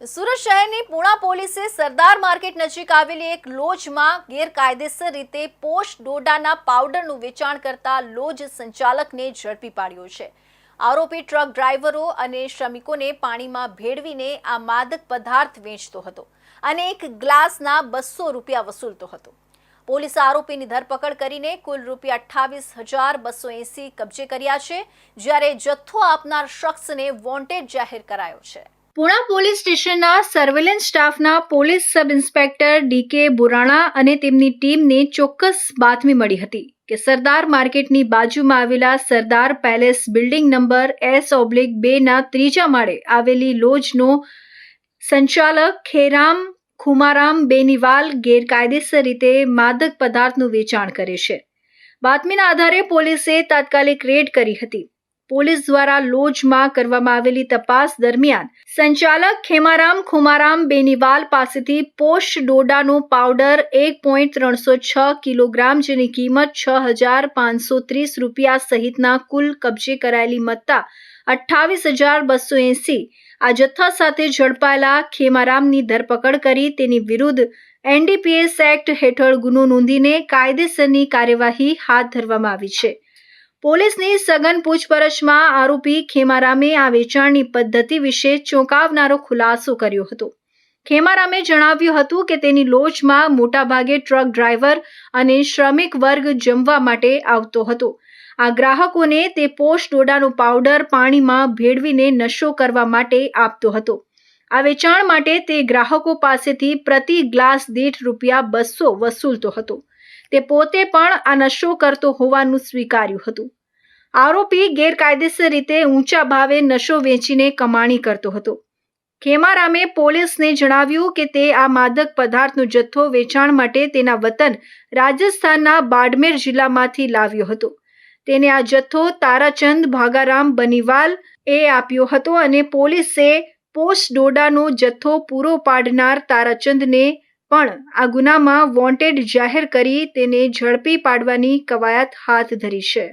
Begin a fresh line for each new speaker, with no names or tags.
સુરત શહેરની પૂણા પોલીસે સરદાર માર્કેટ નજીક આવેલી એક લોજમાં ગેરકાયદેસર રીતે પોષ ડોડાના પાવડરનું વેચાણ કરતા લોજ સંચાલકને ઝડપી પાડ્યો છે. આરોપી ટ્રક ડ્રાઈવરો અને શ્રમિકોને પાણીમાં ભેળવીને આ માદક પદાર્થ વેચતો હતો અને એક ગ્લાસના બસો રૂપિયા વસૂલતો હતો. પોલીસે આરોપીની ધરપકડ કરીને કુલ રૂપિયા અઠ્ઠાવીસ હજાર બસો એંસી કબજે કર્યા છે, જ્યારે જથ્થો આપનાર શખ્સને વોન્ટેડ જાહેર કરાયો છે. પુણા પોલીસ સ્ટેશનના સર્વેલન્સ સ્ટાફના police sub inspector DK Burana અને તેમની ટીમને ચોક્કસ બાતમી મળી હતી કે સરદાર માર્કેટની બાજુમાં આવેલા Sardar palace building number S oblique બેના ત્રીજા માળે આવેલી લોજનો સંચાલક ખેરામ ખુમારામ બેનીવાલ ગેરકાયદેસર રીતે માદક પદાર્થનું વેચાણ કરે છે. બાતમીના આધારે પોલીસે તાત્કાલિક રેડ કરી હતી. પોલીસ દ્વારા લોજમાં કરવામાં આવેલી તપાસ દરમિયાન સંચાલક ખેમારામ ખુમારામ બેનીવાલ પાસેથી પોસ્ટ ડોડાનો પાવડર એક પોઈન્ટ ત્રણસો છ કિલોગ્રામ જેની કિંમત છ હજાર પાંચસો ત્રીસ રૂપિયા સહિતના કુલ કબજે કરાયેલી મત્તા અઠ્ઠાવીસ હજાર બસો એંસી. આ જથ્થા સાથે ઝડપાયેલા ખેમારામની ધરપકડ કરી તેની વિરુદ્ધ એનડીપીએસ એક્ટ હેઠળ ગુનો નોંધીને કાયદેસરની કાર્યવાહી હાથ ધરવામાં આવી છે. પોલીસની સઘન પૂછપરછમાં આરોપી ખેમારામે આ વેચાણની પદ્ધતિ વિશે ચોંકાવનારો ખુલાસો કર્યો હતો. ખેમારામે જણાવ્યું હતું કે તેની લોજમાં મોટાભાગે ટ્રક ડ્રાઈવર અને શ્રમિક વર્ગ જમવા માટે આવતો હતો. આ ગ્રાહકોને તે પોષ ડોડાનો પાવડર પાણીમાં ભેળવીને નશો કરવા માટે આપતો હતો. આ વેચાણ માટે તે ગ્રાહકો પાસેથી પ્રતિ ગ્લાસ દીઠ રૂપિયા બસો વસૂલતો હતો. તે પોતે પણ આ નશો કરતો હોવાનું સ્વીકાર્યું હતું. આરોપી ગેરકાયદેસર રીતે ઊંચા ભાવે નશો વેચીને કમાણી કરતો હતો. ખેમારામે પોલીસને જણાવ્યું કે તે આ માદક પદાર્થનો જથ્થો વેચાણ માટે તેના વતન રાજસ્થાનના બાડમેર જિલ્લામાંથી લાવ્યો હતો. તેને આ જથ્થો તારાચંદ ભાગારામ બનીવાલ એ આપ્યો હતો અને પોલીસે પોસ્ટ ડોડાનો જથ્થો પૂરો પાડનાર તારાચંદને પણ આ ગુનામાં વોન્ટેડ જાહેર કરી તેને ઝડપી પાડવાની કવાયત હાથ ધરી છે.